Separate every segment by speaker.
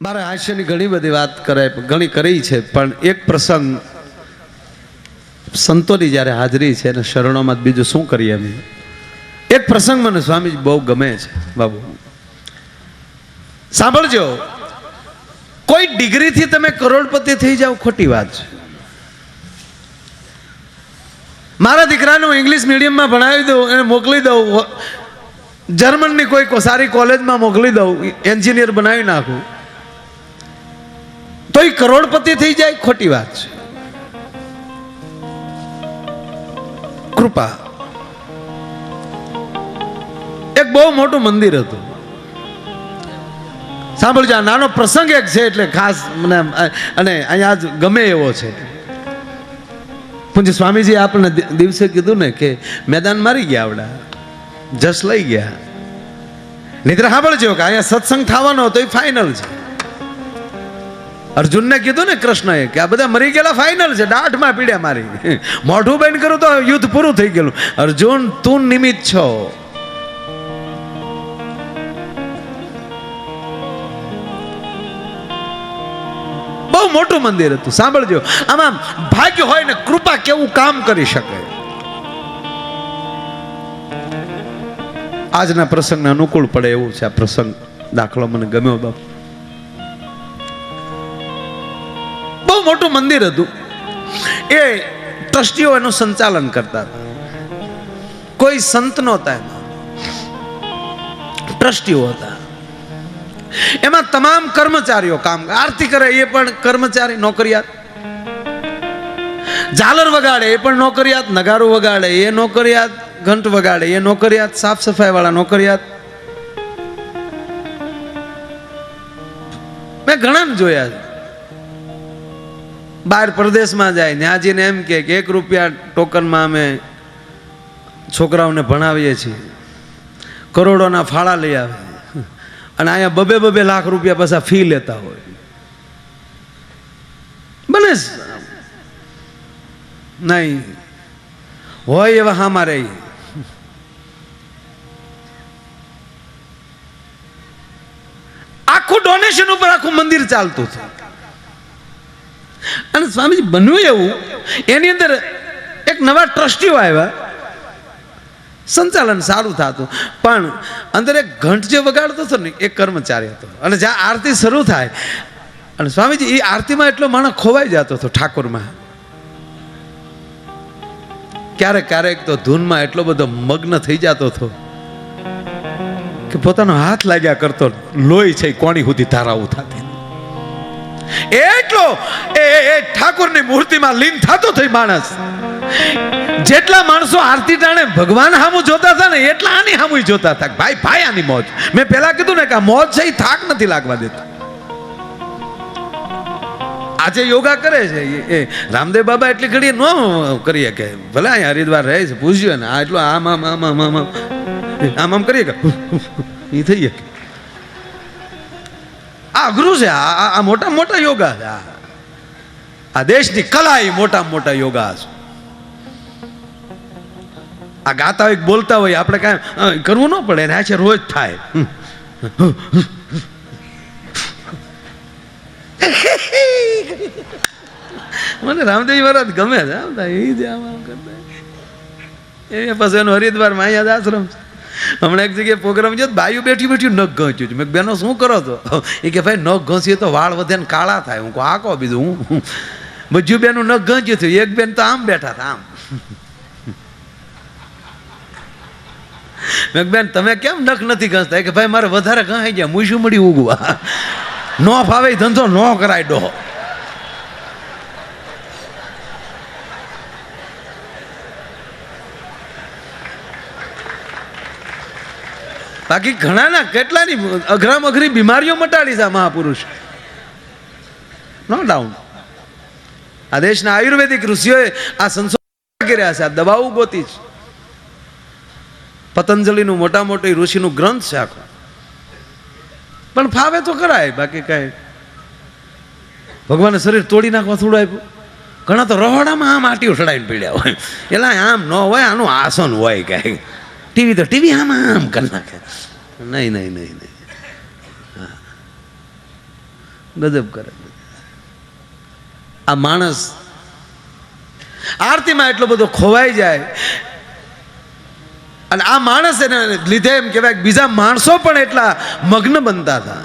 Speaker 1: મારે હાસ્યની ઘણી બધી વાત કરે, ઘણી કરી છે, પણ એક પ્રસંગ સંતોની જ્યારે હાજરી છે અને શરણોમાં બીજું શું કરીએ અમે? એક પ્રસંગ મને સ્વામીજી બહુ ગમે છે, બાબુ. સાંભળજો. કોઈ ડિગ્રીથી તમે કરોડપતિ થઈ જાઓ, ખોટી વાત છે. મારા દીકરાને ઇંગ્લિશ મીડિયમમાં ભણાવી દઉં, એને મોકલી દઉં જર્મનની કોઈ સારી કોલેજમાં મોકલી દઉં, એન્જિનિયર બનાવી નાખું. તો એ કરોડપતિ થઈ જાય, ખોટી વાત છે. કૃપા. એક બહુ મોટું મંદિર હતું. સાંભળજો, આ નાનો પ્રસંગ એક છે એટલે ખાસ મને અને અહીંયા જ ગમે એવો છે. પૂજ્ય સ્વામીજી આપણને દિવસે કીધું ને કે મેદાન મારી ગયા આવડા. જસ લઈ ગયા. નિદ્રા સાંભળજો કે અહીંયા સત્સંગ થવાનો હતો એ ફાઇનલ છે. અર્જુનને કીધું ને કૃષ્ણએ કે આ બધા મરી ગયેલા ફાઇનલ છે, દાઢમાં પીડ્યા મારી. મોઢું બેન કરું તો યુદ્ધ પૂરું થઈ ગયેલું. અર્જુન, તું નિમિત્ત છો. બહુ મોટું મંદિર હતું, સાંભળજો. આમાં ભાગ્ય હોય ને કૃપા કેવું કામ કરી શકે. આજના પ્રસંગને અનુકૂળ પડે એવું છે આ પ્રસંગ. દાખલો મને ગમ્યો બાપ. મોટું મંદિર હતું. એ ટ્રસ્ટીઓ એનું સંચાલન કરતા હતા. કોઈ સંત નહોતા એમાં. ટ્રસ્ટીઓ હતા. એમાં તમામ કર્મચારીઓ કામ આરતી કરે, એ પણ કર્મચારી નોકરિયાત. ઝાલર વગાડે, એ પણ નોકરિયાત. નગારું વગાડે, એ નોકરિયાત. ઘંટ વગાડે, એ નોકરિયાત. સાફ સફાઈ વાળા નોકરિયાત. મેં ઘણા જોયા છે. બહાર પ્રદેશમાં જાય ત્યાં એમ કે એક રૂપિયા ટોકનમાં અમે છોકરાઓને ભણાવીએ છીએ. કરોડોના ફાળા લઈ આવે. અને અહીંયા બબે બબે લાખ રૂપિયા પાછા ફી લેતા હોય. બને નહીં. હોય એવા હા મારે. આખું ડોનેશન ઉપર આખું મંદિર ચાલતું હતું અને સ્વામીજી બન્યું એવું, એની અંદર એક નવા ટ્રસ્ટીઓ આવ્યા. સંચાલન સારું થતું. પણ અંદર એક ઘંટ જે વગાડતો હતો ને એ કર્મચારી હતો. અને જ્યાં આરતી શરૂ થાય, અને સ્વામીજી એ આરતીમાં એટલો માણસ ખોવાઈ જતો હતો ઠાકોરમાં. ક્યારેક ક્યારેક તો ધૂનમાં એટલો બધો મગ્ન થઈ જતો હતો કે પોતાનો હાથ લાગ્યા કરતો લોહી છે કોણી સુધી ધારાવું થતી. એટલો એ ઠાકોરની મૂર્તિમાં લીન થતો થઈ માણસ. જેટલા માણસો આરતી ટાણે ભગવાન હામું જોતા હતા ને એટલા આની હામું જોતા હતા. ભાઈ ભાઈ આની મોજ. મેં પેલા કીધું ને કે મોજ છે એ થાક નથી લાગવા દેતા. આજે યોગા કરે છે. એ રામદેવ બાબા એટલી ઘડી ન કરીએ કે ભલે અહીંયા હરિદ્વાર રહે છે, પૂછ્યું ને આ એટલું આમ આમ આમ આમ આમ આમ આમ કરીએ કે? એ થઈ ગયા આ અઘરું છે, આ આ- મોટા મોટા યોગા છે, આ. દેશની કલા એ મોટા મોટા યોગા છે. આ ગાતા હોય બોલતા હોય, આપણે કાંઈ કરવું ન પડે ને આ છે રોજ થાય. મને રામદેવ મહારાજ ગમે છે એ જે આમ કરતા એ પછી એનો હરિદ્વારમાં અહીંયા આશ્રમ છે. હમણાં એક જગ્યાએ પ્રોગ્રામ છે બાયું બેઠી બેઠી નખ ઘસ્યું મેં બેનો, શું કરો છો? એ કે, ભાઈ, નખ ઘસીએ તો વાળ વધે ને કાળા થાય. હું આ કહો બીજું, હું બધું બેનું નખ ઘસ્યું થયું એક બેન તો આમ બેઠા હતા, આમ. મેં બેન, તમે કેમ નખ નથી ઘસતા? કે, ભાઈ, મારે વધારે ઘસાઈ ગયા હું શું મળી ઉગવા. નો ફાવે ધંધો નો કરાય ડો બાકી ઘણાના કેટલાની અઘરામ અઘરી બીમારીઓ મટાડી છે આ મહાપુરુષ? નો ડાઉન આ દેશના આયુર્વેદિક ઋષિઓએ આ સંશોધન કર્યા છે. આ દવાઓ ગોતી છે. પતંજલિનું મોટા મોટી ઋષિનું ગ્રંથ છે આખો. પણ ફાવે તો કરાય, બાકી કાંઈ. ભગવાને શરીર તોડી નાખવા થોડું આપ્યું. ઘણા તો રહોડામાં આમ આટી ઉઠડાઈને પીડ્યા હોય. એટલે આમ ન હોય, આનું આસન હોય કાંઈ. ટીવી તો ટીવી આમ આમ કરી નાખે. નહીં નહીં નહીં નહીં. ગજબ કરે. આ માણસ આરતીમાં એટલો બધો ખોવાઈ જાય. અને આ માણસ એને લીધે એમ કહેવાય બીજા માણસો પણ એટલા મગ્ન બનતા હતા.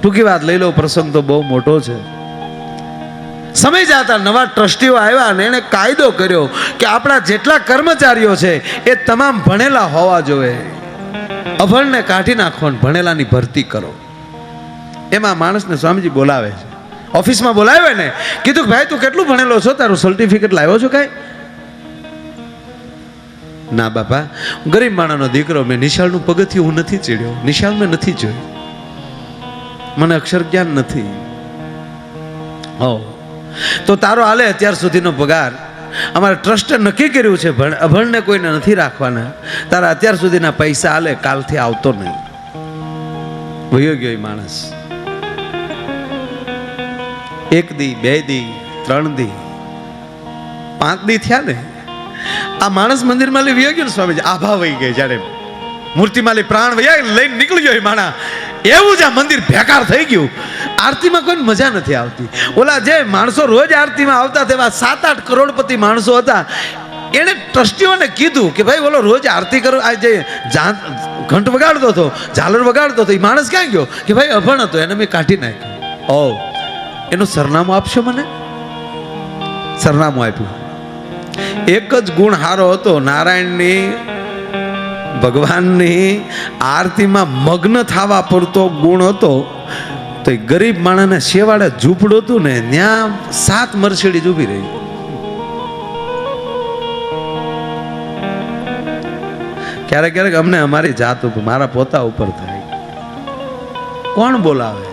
Speaker 1: ટૂંકી વાત લઈ લો, પ્રસંગ તો બહુ મોટો છે. સમય જતા નવા ટ્રસ્ટીઓ આવ્યા અને એણે કાયદો કર્યો કે આપણા જેટલા કર્મચારીઓ છે એ તમામ ભણેલા હોવા જોઈએ. અભણને કાઢી નાખો અને ભણેલાની ભરતી કરો. એમાં માણસને સ્વામીજી બોલાવે છે. ઓફિસમાં બોલાવે ને, કીધું ભાઈ તું કેટલું ભણેલો છો? તારું સર્ટિફિકેટ લાવ્યો છો કાંઈ? ના બાપા, ગરીબ માણાનો દીકરો મેં નિશાળનું પગથિયું હું નથી ચીડ્યો. નિશાળ મેં નથી જોયું મને અક્ષર જ્ઞાન નથી. હો તો તારો હાલે અત્યાર સુધીનો પગાર. અમારે ટ્રસ્ટે નક્કી કર્યું છે, ભણ, અભણને કોઈને નથી રાખવાના. તારા અત્યાર સુધીના પૈસા હાલે, કાલથી આવતો નહીં. ભયો ગયો માણસ. એક દી, બે દી, ત્રણ દી, પાંચ દી થયા ને, આ માણસ મંદિરમાં લઈ વયો ગયો ને સ્વામીજી, આભા વહી ગઈ જ્યારે મૂર્તિમાં પ્રાણ વયા લઈને નીકળી ગયો એ માણા. એવું જ આ મંદિર ભેકાર થઈ ગયું. આરતીમાં કોઈ મજા નથી આવતી. ઓલા જે માણસો રોજ આરતીમાં આવતા તેવા સાત આઠ કરોડપતિ માણસો હતા, એણે ટ્રસ્ટીઓને કીધું કે ભાઈ બોલો રોજ આરતી કરો, આ જે ઘંટ વગાડતો હતો, ઝાલર વગાડતો હતો એ માણસ ક્યાં ગયો? કે ભાઈ, અભણ હતો, એને મેં કાઢી નાખ્યો. ઓ, એનું સરનામું આપશો મને? સરનામું આપ્યું. એક જ ગુણ હારો હતો, નારાયણની, ભગવાનની, આરતીમાં મગ્ન થવા પૂરતો ગુણ હતો તો એ ગરીબ માણસને શેવાડે ઝૂંપડું હતું ને, ત્યાં સાત મર્સિડીઝ ઊભી રહી. ક્યારેક ક્યારેક અમને અમારી જાત ઉપર મારા પોતા ઉપર થાય. કોણ બોલાવે?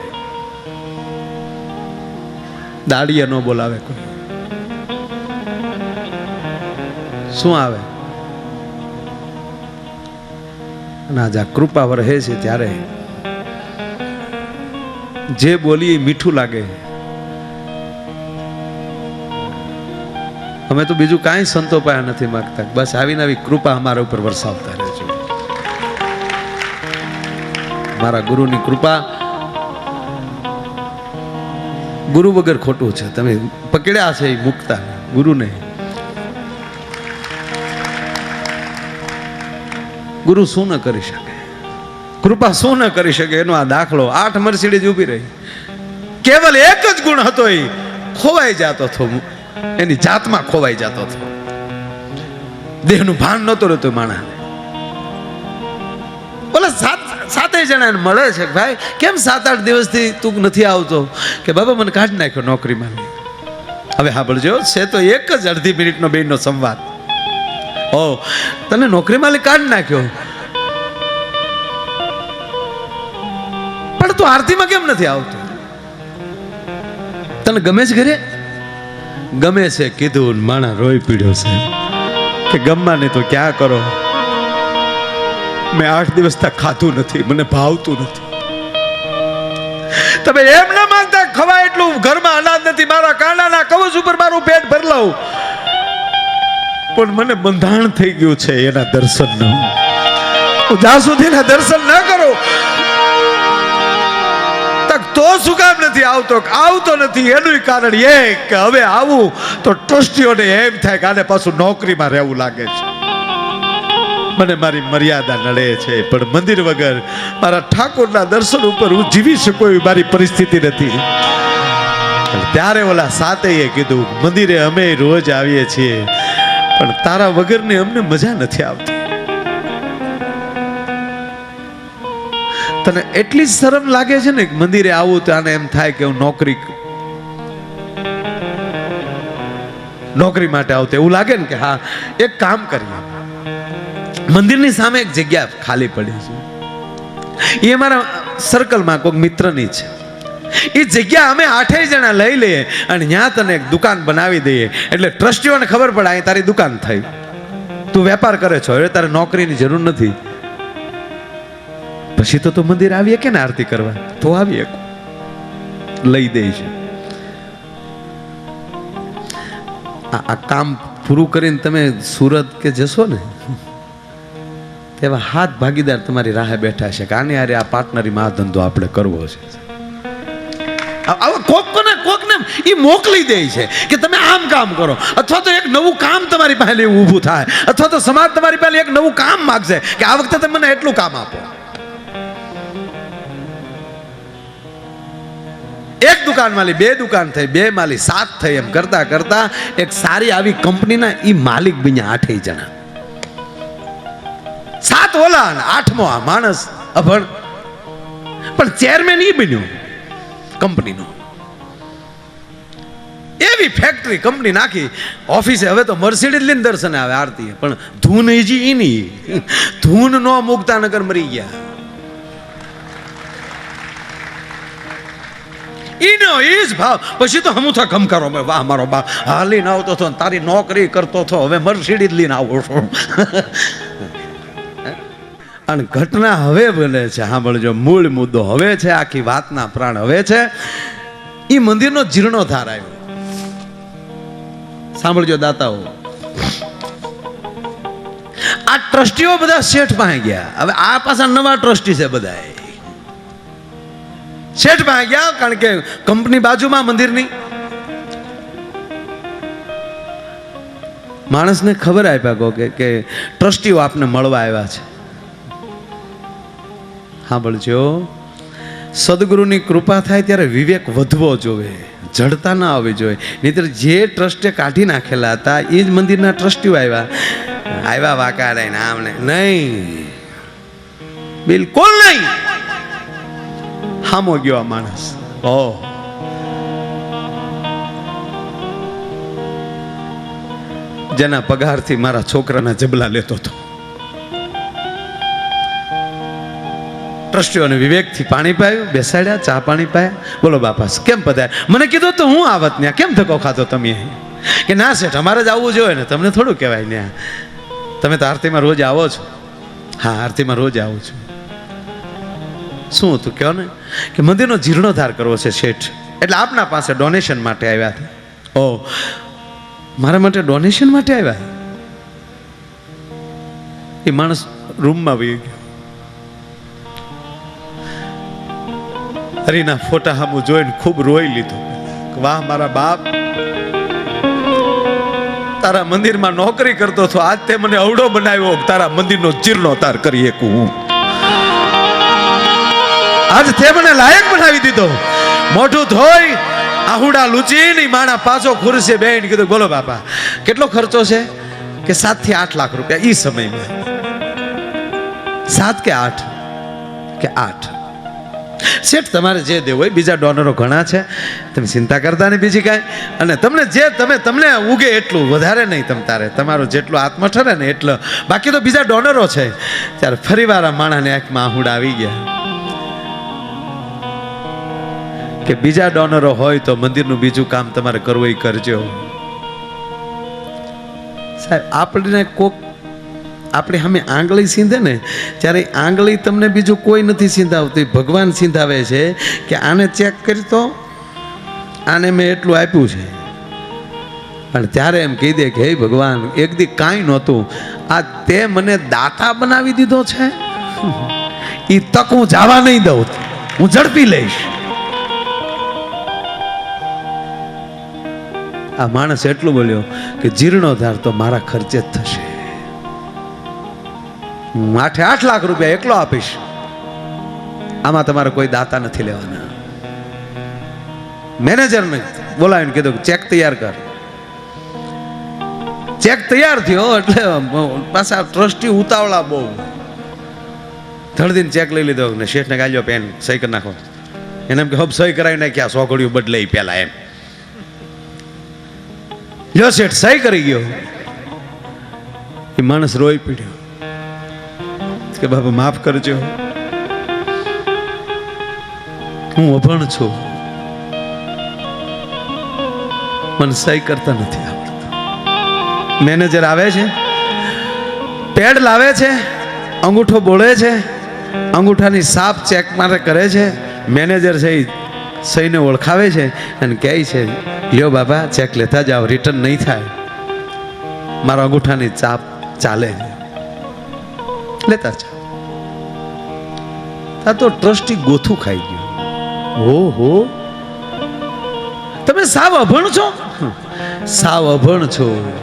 Speaker 1: દાડીએ ન બોલાવે કોઈ. શું આવે? અને જા કૃપા વરહે છે ત્યારે જે બોલીએ મીઠું લાગે. અમે તો બીજું કાંઈ સંતો પાયા નથી માગતા. બસ આવીને આવી કૃપા અમારા ઉપર વરસાવતા રહેજો. મારા ગુરુની કૃપા ગુરુ વગર ખોટું છે. તમે પકડ્યા છે એ મુકતા. ગુરુને. ગુરુ શું ન કરી શકે? કૃપા શું ન કરી શકે એનો આ દાખલો? આઠ મર્સિડીઝ ઊભી રહી. કેવલ એક જ ગુણ હતો એ, ખોવાઈ જતો હતો. એની જાતમાં ખોવાઈ જતો હતો. દેહનું ભાન નહોતું રહેતું માણસને બોલે, સાત સાતે જણાને મળે છે ભાઈ, કેમ સાત આઠ દિવસથી તું નથી આવતો? કે બાબા, મને કાઢી નાખ્યો નોકરીમાં. હવે સાંભળજો, છે તો એક જ અડધી મિનિટનો બેનનો સંવાદ. ઓ તને નોકરીમાં કાઢી નાખ્યો? તું આરતીમાં કેમ નથી આવતો? તને ગમે છે ઘરે? ગમે છે કીધું માણા રોઈ પીડ્યો છે. કે ગમવા નહીં તો ક્યાં કરો? મેં આઠ દિવસ તક ખાધું નથી મને ભાવતું નથી. તમે એમ ના માનતા ખવાય એટલું ઘરમાં અનાજ નથી મારા કાંડાના કવચ ઉપર મારું પેટ ભરલાવું. પણ મને બંધાણ થઈ ગયું છે એના દર્શનનું. હું જ્યાં સુધીના દર્શન ન કરું તો શું કામ નથી, આવતો આવતો નથી એનું કારણ એ કે હવે આવું તો ટ્રસ્ટીઓને એમ થાય કે આને પાછું નોકરીમાં રહેવું લાગે છે. મને મારી મર્યાદા નડે છે, પણ મંદિર વગર મારા ઠાકોરના દર્શન ઉપર હું જીવી શકું એવી મારી પરિસ્થિતિ નથી. ત્યારે ઓલા સાતેએ કીધું, મંદિરે અમે રોજ આવીએ છીએ, પણ તારા વગરની અમને મજા નથી આવતી. તને એટલી શરમ લાગે છે ને મંદિરે આવું તો આને એમ થાય કે હું નોકરી નોકરી માટે આવતો એવું લાગે ને કે હા, એક કામ કરીએ મંદિરની સામે એક જગ્યા ખાલી પડી છે. એ અમારા સર્કલમાં કોઈક મિત્રની છે. એ જગ્યા અમે આઠેય જણા લઈ લઈએ અને ત્યાં તને એક દુકાન બનાવી દઈએ. એટલે ટ્રસ્ટીઓને ખબર પડે, અહીં તારી દુકાન થઈ. તું વેપાર કરે છો, હવે તારે નોકરીની જરૂર નથી. પછી તો તું મંદિર આવીએ કે ને આરતી કરવા? તો આવીએ. લઈ દે છે. આ આ કામ પૂરું કરીને તમે સુરત કે જશો ને, તેવા હાથ ભાગીદાર તમારી રાહે બેઠા છે કે આને આરે આ પાર્ટનરી માં ધંધો આપણે કરવો છે. આવા કોક ને કોક ને એ મોકલી દે છે કે તમે આમ કામ કરો. અથવા તો એક નવું કામ તમારી પાસે ઊભું થાય. અથવા તો સમાજ તમારી પાસે એક નવું કામ માગશે કે આ વખતે તમે મને એટલું કામ આપો. એક દુકાન માલી, બે દુકાન થઈ, બે માલી, સાત થઈ એમ કરતા કરતા એક સારી આવી કંપનીના ઈ માલિક બન્યા આઠે જણા. સાત ઓલા આઠમો આ માણસ અભણ. પણ ચેરમેન ઈ બન્યો કંપનીનો. એવી ફેક્ટરી કંપની નાખી. ઓફિસે હવે તો મર્સિડીઝ લઈને દર્શને આવે આરતી પણ ધૂન હજી ઈની ધૂન નો મુકતા નગર મરી ગયા. ઈનો એ જ ભાવ. પછી તો હમું થા કમ કરો વાહ, મારો બા હાલીને આવતો હતો તારી નોકરી કરતો હતો હવે મર્સિડીઝ લઈને આવો છો. અને ઘટના હવે બને છે. સાંભળજો, મૂળ મુદ્દો હવે છે, આખી વાતના પ્રાણ હવે છે. એ મંદિરનો જીર્ણોધાર આવ્યો. સાંભળજો દાતાઓ. આ ટ્રસ્ટીઓ બધા શેઠ પાસે ગયા. હવે આ પાછા નવા ટ્રસ્ટી છે બધા શેઠ પાસે ગયા કારણ કે કંપની બાજુમાં મંદિરની. માણસને ખબર આપ્યા કહો કે ટ્રસ્ટીઓ આપને મળવા આવ્યા છે. સાંભળજો, સદગુરુની કૃપા થાય ત્યારે વિવેક વધવો જોવે જડતા ના આવવી જોઈએ. નહીતર જે ટ્રસ્ટે કાઢી નાખેલા હતા, એ જ મંદિરના ટ્રસ્ટીઓ આવ્યા. આવ્યા વાકાડે ને આમને નહીં. બિલકુલ નહીં. હામો ગયો આ માણસ ઓ જેના પગારથી મારા છોકરાના જબલા લેતો હતો. ટ્રસ્ટીઓને વિવેકથી પાણી પાયું બેસાડ્યા ચા પાણી પાયા. બોલો બાપા કેમ પધાર્યા? મને કીધું તો હું આવત ત્યાં કેમ ધક્કો ખાતો તમે કે ના શેઠ અમારે જ આવવું જોઈએ ને તમને થોડું કહેવાય ત્યાં તમે તો આરતીમાં રોજ આવો છો. હા આરતીમાં રોજ આવું છું. શું હતું? કહો ને? કે મંદિરનો જીર્ણોદ્ધાર કરવો છે શેઠ. એટલે આપના પાસે ડોનેશન માટે આવ્યા હતા. ઓ, મારા માટે ડોનેશન માટે આવ્યા? એ માણસ રૂમમાં વહી ગયો. હરીના ફોટા હામું જોઈને ખૂબ રોઈ લીધું. વાહ, મારા બાપ. તારા મંદિરમાં નોકરી કરતો હતો આજ તે મને અવડો બનાવ્યો. તારા મંદિરનો જીર્ણોતાર કરી શકું હું. આજ તે મને લાયક બનાવી દીધો. મોઢું ધોઈ આહુડા લૂચીને માણા પાછો ખુરશે બેન કીધું, બોલો બાપા, કેટલો ખર્ચો છે? કે સાતથી આઠ લાખ રૂપિયા ઈ સમયમાં. સાત કે આઠ? કે આઠ? શેઠ, તમારે જે દેવું હોય, બીજા ડોનરો ઘણા છે. તમે ચિંતા કરતા નહીં બીજી કાંઈ. અને તમને જે, તમે, તમને ઉગે એટલું, વધારે નહીં તમ તારે. તમારું જેટલું આત્મ ઠરે ને એટલો. બાકી તો બીજા ડોનરો છે. ત્યારે ફરીવાર આ માણાને આંખમાં આહુડા આવી ગયા. કે બીજા ડોનરો હોય તો મંદિરનું બીજું કામ તમારે કરવું એ કરજો. સાહેબ, આપણને કોક આપણે સામે આંગળી સીંધે ને, ત્યારે આંગળી તમને બીજું કોઈ નથી સીંધાવતી. ભગવાન સીંધાવે છે કે આને ચેક કરી તો આને મેં એટલું આપ્યું છે. અને ત્યારે એમ કહી દે કે, હે ભગવાન, એક દી કાંઈ નહોતું. આ તે મને દાતા બનાવી દીધો છે. એ તક હું જવા નહીં દઉં. હું ઝડપી લઈશ. આ માણસ એટલું બોલ્યો કે જીર્ણોધાર તો મારા ખર્ચે જ થશે. હું આઠે આઠ લાખ રૂપિયા એકલો આપીશ. આમાં તમારે કોઈ દાતા નથી લેવાના. મેનેજરને બોલાવીને કીધું ચેક તૈયાર કર. ચેક તૈયાર થયો એટલે પાછા ટ્રસ્ટી ઉતાવળા બહુ. ધડદીને ચેક લઈ લીધો ને શેઠને ગાલ્યો, પેન સહી કરી નાખો. એને એમ કે, હબ, સહી કરાવી નાખ્યા સો બદલાઈ બદલે પેલા એમ. શેઠ સહી કરી ગયો. એ માણસ રોઈ પીડ્યો. કે બાબા માફ કરજો. હું અભણ છું. મને સહી કરતા નથી મેનેજર આવે છે? પેડ લાવે છે? અંગૂઠો બોળે છે? અંગૂઠાની સાફ ચેક મારે કરે છે? મેનેજર છે એ સહીને ઓળખાવે છે અને કહે છે, લ્યો બાબા, ચેક લેતા જાઓ રિટર્ન નહીં થાય. મારા અંગૂઠાની ચાપ ચાલે લેતા ચા તો ટ્રસ્ટી ગોથું ખાઈ ગયું. હો હો તમે સાવ અભણ છો? સાવ અભણ છો.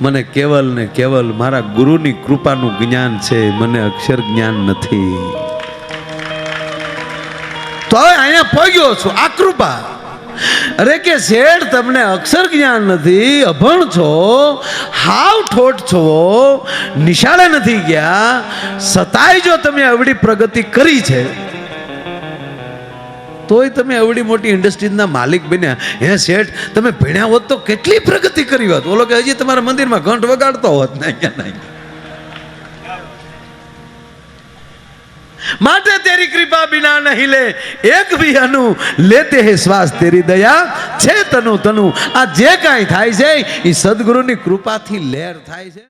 Speaker 1: મને કેવલ ને કેવલ મારા ગુરુની કૃપાનું જ્ઞાન છે, મને અક્ષર જ્ઞાન નથી. તો અહીંયા પગ્યો છું. આ કૃપા. અરે કે શેઠ, તમને અક્ષર જ્ઞાન નથી, અભણ છો, હાવ ઠોઠ છો, નિશાળે નથી ગયા. સતાય જો તમે અવડી પ્રગતિ કરી છે. તોય તમે અવડી મોટી ઇન્ડસ્ટ્રીઝના માલિક બન્યા. હે શેઠ, તમે ભણ્યા હોત તો કેટલી પ્રગતિ કરી હોત? ઓલો કે હજી તમારા મંદિરમાં ઘંટ વગાડતો હોત નહીં અહીંયા નહીં. માટે તેરી કૃપા બિના નહીં લે. એક ભી અનુ લેતે હે શ્વાસ તેરી દયા. છે તનુ તનુ. આ જે કાંઈ થાય છે એ સદગુરુની કૃપાથી લહેર થાય છે.